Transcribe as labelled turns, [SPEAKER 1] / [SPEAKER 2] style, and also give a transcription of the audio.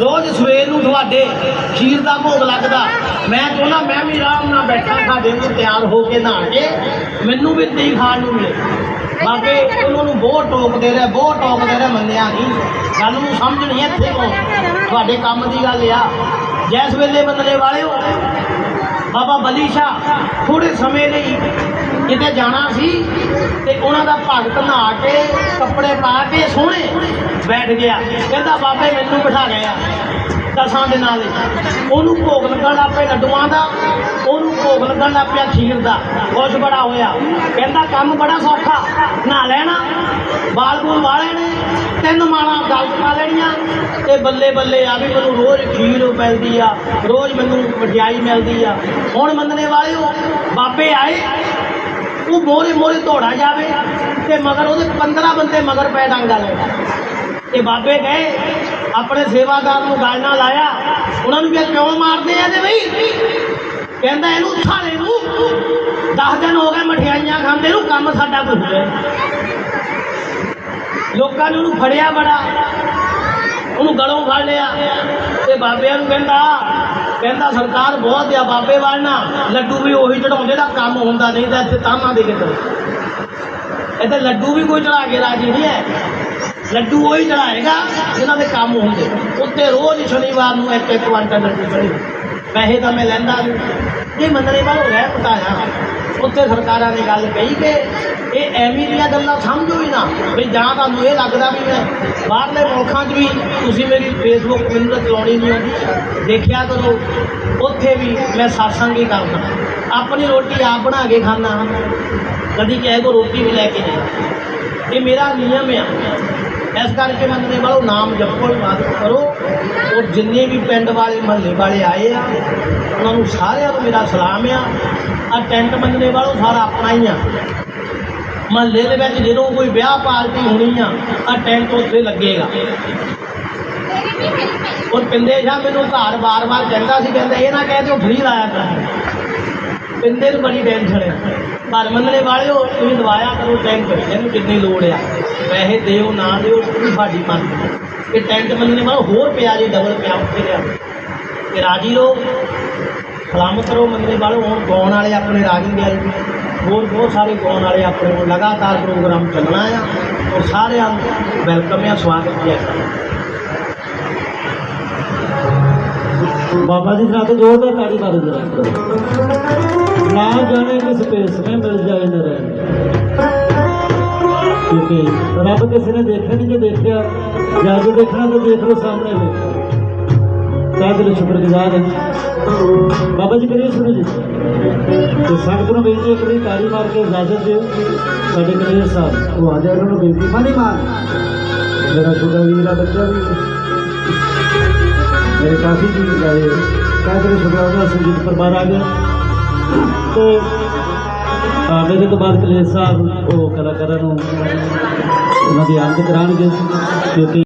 [SPEAKER 1] ਰੋਜ਼ ਸਵੇਰ ਨੂੰ ਤੁਹਾਡੇ ਖੀਰ ਦਾ ਭੋਗ ਲੱਗਦਾ। ਮੈਂ ਚਾਹੁੰਦਾ, ਮੈਂ ਵੀ ਆਰਾਮ ਨਾਲ ਬੈਠਾ ਸਾਡੇ ਨੂੰ ਤਿਆਰ ਹੋ ਕੇ ਨਹਾ ਕੇ ਮੈਨੂੰ ਵੀ ਤੀ ਖਾਣ ਨੂੰ ਮਿਲੇ। ਬਾਬੇ, ਉਹਨਾਂ ਨੂੰ ਬਹੁਤ ਟੋਕਦੇ ਰਹੇ, ਬਹੁਤ ਟੋਕਦੇ ਰਹੇ ਮੰਨਿਆ ਨਹੀਂ ਸਾਨੂੰ ਸਮਝ ਨਹੀਂ ਇੱਥੇ ਕੋ ਤੁਹਾਡੇ ਕੰਮ ਦੀ ਗੱਲ ਆ। ਜੈਸ ਵੇਲੇ ਮੰਨਣੇ ਵਾਲਿਓ, ਬਾਬਾ ਬਲੀ ਸ਼ਾਹ ਥੋੜੇ ਸਮੇਂ ਲਈ ਕਿਤੇ ਜਾਣਾ ਸੀ ਤੇ ਉਹਨਾਂ ਦਾ ਭਗਤ ਨਹਾ ਕੇ ਕੱਪੜੇ ਪਾ ਕੇ ਸੋਹਣੇ ਬੈਠ ਗਿਆ। ਕਹਿੰਦਾ, ਬਾਬੇ, ਮੈਨੂੰ ਬਿਠਾ ਗਿਆ ਦਸਾਂ ਦੇ ਨਾਲ ਉਹਨੂੰ ਭੋਗ ਲੱਗਣ ਲੱਗ ਪਏ ਲੱਡੂਆਂ ਦਾ, ਉਹਨੂੰ ਭੋਗ ਲੱਗਣ ਲੱਗ ਪਿਆ ਖੀਰ ਦਾ। ਕੁਛ ਬੜਾ ਹੋਇਆ। ਕਹਿੰਦਾ, ਕੰਮ ਬੜਾ ਸੌਖਾ, ਨਹਾ ਲੈਣਾ। ਬਾਲ ਬੂਲ ਵਾਲੇ ਨੇ ਤਿੰਨ ਮਾਲਾਂ ਗੱਲ ਪਾ ਲੈਣੀਆਂ ਤੇ ਬੱਲੇ ਬੱਲੇ ਆ ਵੀ ਮੈਨੂੰ ਰੋਜ਼ ਖੀਰ ਮਿਲਦੀ ਆ, ਰੋਜ਼ ਮੈਨੂੰ ਮਠਿਆਈ ਮਿਲਦੀ ਆ। ਹੁਣ ਮੰਨਣੇ ਵਾਲਿਓ, ਬਾਬੇ ਆਏ ਉਹ ਮੋਰੇ ਮੋਰੇ ਧੋੜਾ ਜਾਵੇ ਤੇ ਮਗਰ ਉਹਦੇ 15 ਬੰਦੇ ਮਗਰ ਪੈ ਡਾਂਗਾ ਲੈ ਤੇ ਬਾਬੇ ਗਏ, ਆਪਣੇ ਸੇਵਾਦਾਰ ਨੂੰ ਗੱਲ ਨਾਲ ਲਾਇਆ ਉਹਨਾਂ ਨੂੰ ਵੀ ਕਿਉਂ ਮਾਰਦੇ ਆ ਤੇ ਬਈ? ਕਹਿੰਦਾ ਇਹਨੂੰ ਥਾਣੇ ਨੂੰ। 10 ਦਿਨ ਹੋ ਗਏ ਮਠਿਆਈਆਂ ਖਾਂਦੇ ਨੂੰ, ਕੰਮ ਸਾਡਾ ਕੁਝ ਲੋਕਾਂ ਨੇ ਉਹਨੂੰ ਫੜਿਆ ਬੜਾ। ਉਹਨੂੰ ਗਲੋਂ ਫੜ ਲਿਆ ਤੇ ਬਾਬਿਆਂ ਨੂੰ ਕਹਿੰਦਾ ਕਹਿੰਦਾ ਸਰਕਾਰ ਬਹੁਤ ਆ, ਬਾਬੇ ਵਾਲਣਾ ਲੱਡੂ ਵੀ ਉਹੀ ਚੜਾਉਂਦੇ ਦਾ ਕੰਮ ਹੁੰਦਾ ਨਹੀਂ ਤਾਂ ਇੱਥੇ ਤਾਮਾ ਦੇ ਕੇ ਚਲੋ ਇੱਥੇ ਲੱਡੂ ਵੀ ਕੋਈ ਚੜਾ ਕੇ ਰਾਜੀ ਨਹੀਂ ਹੈ। ਲੱਡੂ ਉਹੀ ਚੜਾਏਗਾ ਜਿਨ੍ਹਾਂ ਦੇ ਕੰਮ ਹੁੰਦੇ। ਉੱਤੇ ਰੋਜ਼ ਸ਼ਨੀਵਾਰ ਨੂੰ ਇੱਕ ਇੱਕ ਕੁਆਂਟਲ ਲੱਡੂ ਚੜੇ ਪੈਸੇ ਤਾਂ ਮੈਂ ਲੈਂਦਾ ਨਹੀਂ ਇਹ ਮੰਨਣੇ ਵਾਲੋ ਰਹਿ ਪਤਾਇਆ। ਉੱਥੇ ਸਰਕਾਰਾਂ ਨੇ ਗੱਲ ਕਹੀ ਕਿ ਇਹ ਐਵੇਂ ਦੀਆਂ ਗੱਲਾਂ ਸਮਝੋ ਹੀ ਨਾ। ਵੀ ਜਾਂ ਤੁਹਾਨੂੰ ਇਹ ਲੱਗਦਾ ਵੀ ਮੈਂ ਬਾਹਰਲੇ ਮੁਲਕਾਂ 'ਚ ਵੀ ਤੁਸੀਂ ਮੇਰੀ ਫੇਸਬੁੱਕ ਮੈਨੂੰ ਤਾਂ ਚਲਾਉਣੀ ਨਹੀਂ ਆਉਂਦੀ। ਦੇਖਿਆ ਕਰੋ, ਉੱਥੇ ਵੀ ਮੈਂ satsang ਹੀ ਕਰਦਾ। ਆਪਣੀ ਰੋਟੀ ਆਪ ਬਣਾ ਕੇ ਖਾਣਾ ਕਦੀ ਕਿਸੇ ਕੋ ਰੋਟੀ ਵੀ ਲੈ ਕੇ ਨਹੀਂ। ਇਹ ਮੇਰਾ ਨਿਯਮ ਆ। ਇਸ ਕਰਕੇ ਮੰਨਣੇ ਵਾਲੋ ਨਾਮ ਜਪੋ ਇਬਾਦਤ ਕਰੋ। ਔਰ ਜਿੰਨੇ ਵੀ ਪਿੰਡ ਵਾਲੇ, ਮਹੱਲੇ ਵਾਲੇ ਆਏ ਆ, ਉਹਨਾਂ ਨੂੰ ਸਾਰਿਆਂ ਨੂੰ ਮੇਰਾ ਸਲਾਮ ਆ। ਆ ਟੈਂਟ ਮੰਨਣੇ ਵਾਲੋ ਸਾਰਾ ਆਪਣਾ ਹੀ ਆ। ਮਹੱਲੇ ਦੇ ਵਿੱਚ ਜਦੋਂ ਕੋਈ ਵਿਆਹ ਪਾਰਟੀ ਹੋਣੀ ਆ ਆ ਟੈਂਟ ਉੱਥੇ ਲੱਗੇਗਾ। ਉਹ ਪਿੰਦੇ ਸ਼ਾਹ ਮੈਨੂੰ ਘਰ ਵਾਰ ਵਾਰ ਕਹਿੰਦਾ ਸੀ, ਕਹਿੰਦਾ ਇਹ ਨਾ ਕਹਿ ਦਿਓ ਫ੍ਰੀ ਲਾਇਆ ਕਰਾਂਗੇ। ਪਿੰਦੇ ਨੂੰ ਬੜੀ ਟੈਨਸ਼ਨ ਹੈ ਪਰ ਮੰਨਣੇ ਵਾਲਿਓ, ਤੁਸੀਂ ਦਵਾਇਆ ਕਰੋ ਟੈਂਟ। ਇਹਨੂੰ ਕਿੰਨੀ ਲੋੜ ਆ? ਪੈਸੇ ਦਿਓ, ਨਾ ਦਿਓ ਤੁਹਾਡੀ ਮਰਜ਼ੀ ਇਹ ਟੈਂਟ ਮੰਨਣੇ ਵਾਲੋ ਹੋਰ ਪਿਆ ਜੀ ਡਬਲ ਪਿਆ ਉੱਥੇ ਲਿਆ। ਤੇ ਰਾਜੀ ਰਹੋ। ਸਲਾਮ ਕਰੋ ਮੰਨਣੇ ਵਾਲੋ ਹੁਣ ਗਾਉਣ ਵਾਲੇ ਆਪਣੇ ਰਾਜੀ ਦੇ ਆਏ। ਹੋਰ ਬਹੁਤ ਸਾਰੇ ਗਾਉਣ ਵਾਲੇ ਆਪਣੇ ਕੋਲ ਲਗਾਤਾਰ ਪ੍ਰੋਗਰਾਮ ਚੱਲਣਾ ਆ। ਔਰ ਸਾਰਿਆਂ ਨੂੰ ਵੈਲਕਮ ਆ, ਸਵਾਗਤ ਹੈ
[SPEAKER 2] ਬਾਬਾ ਜੀ ਨਾਲ ਤੋਂ ਜੋਰ ਦਾ ਤਾੜੀ ਮਾਰੋ ਜਰਾ ਨਾ ਜਾਣੇ ਕਿਸ ਪੇਸ में मिल जाए न रहने क्योंकि ਰੱਬ ਕਿਸੇ ਨੇ ਦੇਖਿਆ ਨਹੀਂ ਜੇ ਦੇਖਿਆ ਜਾਂ ਜੋ ਦੇਖਣਾ ਤਾਂ ਦੇਖ ਲਓ ਸਾਹਮਣੇ ਵੇ ਤਾਂ ਦਿਲ ਸ਼ੁਕਰਗੁਜ਼ਾਰ ਹੈ ਬਾਬਾ ਜੀ ਕਰੀਏ ਸ਼ੁਰੂ ਜੀ ਤੇ ਸੰਗਤ ਨੂੰ ਬੇਨਤੀ ਹੈ ਕਿ ਤਾੜੀ ਮਾਰ ਕੇ ਇਜਾਜ਼ਤ ਦਿਓ ਸਾਡੇ ਕਰੀਏ ਸਾਹਿਬ ਉਹ ਆ ਜਾਏ ਉਹਨਾਂ ਨੂੰ ਬੇਨਤੀ ਮਾਨੀ ਮਾਰ ਮੇਰਾ ਛੋਟਾ ਵੀਰਾ ਬੱਚਾ ਵੀ ਮੇਰੇ ਕਾਫੀ ਜੀ ਗਾਏ ਕਾਦਰ ਸ਼ੁਕਰਾਨਾ ਸੰਗੀਤ ਪਰਵਾਰ ਆ ਗਿਆ। ਤੇ, ਅਹ ਮੇਰੇ ਤੋਂ ਬਾਅਦ ਕਲੇਸ਼ ਸਾਹਿਬ, ਉਹ ਕਲਾਕਾਰਾਂ ਨੂੰ ਉਹਨਾਂ ਦੀ ਆਮਦ ਕਰਾਉਣਗੇ, ਕਿਉਂਕਿ